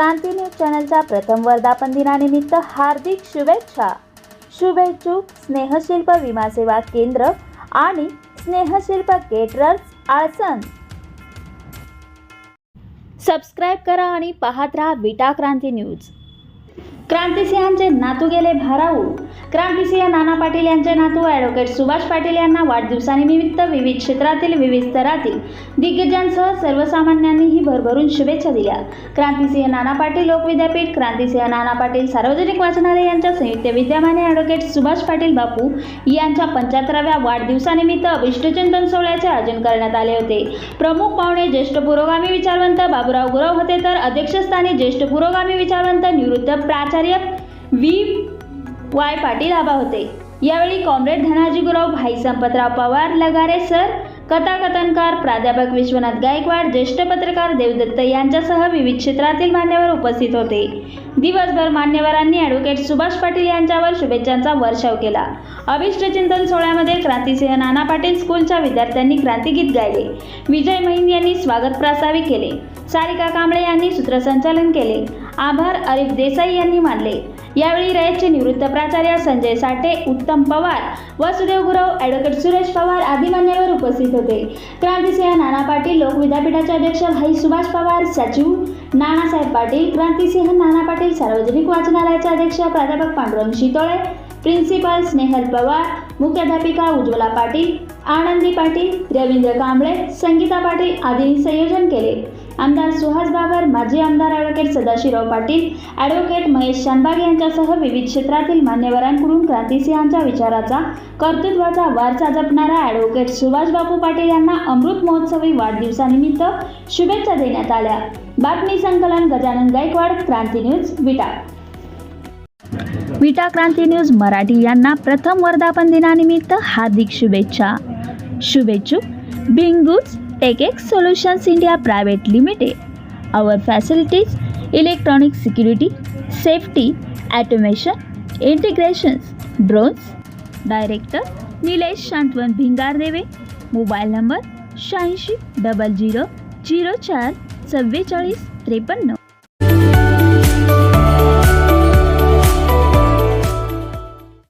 क्रांती news चॅनलच्या प्रथम वर्धापन दिनानिमित्त हार्दिक शुभेच्छा. शुभेच्छुक स्नेहशिल्प विमा सेवा केंद्र आणि स्नेहशिल्प केटरर्स आळसन. सबस्क्राईब करा आणि पाहत राहा विटा क्रांती न्यूज. क्रांतिसिंहांचे नातू गेले भाराऊ. क्रांतिसिंह नाना पाटील यांचे नातू ॲडव्होकेट सुभाष पाटील यांना वाढदिवसानिमित्त विविध क्षेत्रातील विविध स्तरातील दिग्गजांसह सर्वसामान्यांनीही भरभरून शुभेच्छा दिल्या. क्रांतिसिंह नाना पाटील लोकविद्यापीठ क्रांतिसिंह नाना पाटील सार्वजनिक वाचनालय यांच्या संयुक्त विद्यमाने ॲडव्होकेट सुभाष पाटील बापू यांच्या पंच्याहत्तराव्या वाढदिवसानिमित्त अभिष्टचिंतन सोहळ्याचे आयोजन करण्यात आले होते. प्रमुख पाहुणे ज्येष्ठ पुरोगामी विचारवंत बाबूराव गुरव होते तर अध्यक्षस्थानी ज्येष्ठ पुरोगामी विचारवंत निवृत्त प्राचार्य व्ही. वाय. पाटील आबा होते. यावेळी कॉम्रेड धनाजीगुराव भाई संपतराव पवार लगारे सर कथाकथनकार प्राध्यापक विश्वनाथ गायकवाड ज्येष्ठ पत्रकार देवदत्त यांच्यासह विविध क्षेत्रातील मान्यवर उपस्थित होते. दिवसभर मान्यवरांनी ॲडव्होकेट सुभाष पाटील यांच्यावर शुभेच्छांचा वर्षाव केला. अभिष्टचिंतन सोहळ्यामध्ये क्रांतिसिंह नाना पाटील स्कूलच्या विद्यार्थ्यांनी क्रांतिगीत गायले. विजय महिन यांनी स्वागत प्रास्ताविक केले. सारिका कांबळे यांनी सूत्रसंचालन केले. आभार अरिफ देसाई यांनी मानले. यावेळी रयतचे निवृत्त प्राचार्य संजय साठे उत्तम पवार वसुदेव गुरव ॲडव्होकेट सुरेश पवार आदी मान्यवर उपस्थित होते. क्रांतिसिंह नाना पाटील लोक विद्यापीठाचे अध्यक्ष भाई सुभाष पवार सचिव नानासाहेब पाटील क्रांतिसिंह नाना पाटील सार्वजनिक वाचनालयाचे अध्यक्ष प्राध्यापक पांडुरंग शितोळे प्रिन्सिपल स्नेहल पवार मुख्याध्यापिका उज्ज्वला पाटील आनंदी पाटील रवींद्र कांबळे संगीता पाटील आदींनी संयोजन केले. आमदार सुहास बाबर माजी आमदार ॲडव्होकेट सदाशिवराव पाटील ॲडव्होकेट महेश शानबाग यांच्यासह विविध क्षेत्रातील मान्यवरांकडून क्रांतिसिंहांच्या विचाराचा कर्तृत्वाचा वारसा जपणारा ॲडव्होकेट सुभाषबापू पाटील यांना अमृत महोत्सवी वाढदिवसानिमित्त शुभेच्छा देण्यात आल्या. बातमी संकलन गजानन गायकवाड क्रांती न्यूज विटा. विटा क्रांती न्यूज मराठी यांना प्रथम वर्धापन दिनानिमित्त हार्दिक शुभेच्छा. शुभेच्छुक Bhinguds tech X solutions India private limited our facilities electronic security safety automation integrations drones director Nilesh Shantwan Bhingardeve mobile number शहाऐंशी डबल झिरो झिरो चार चव्वेचाळीस त्रेपन्न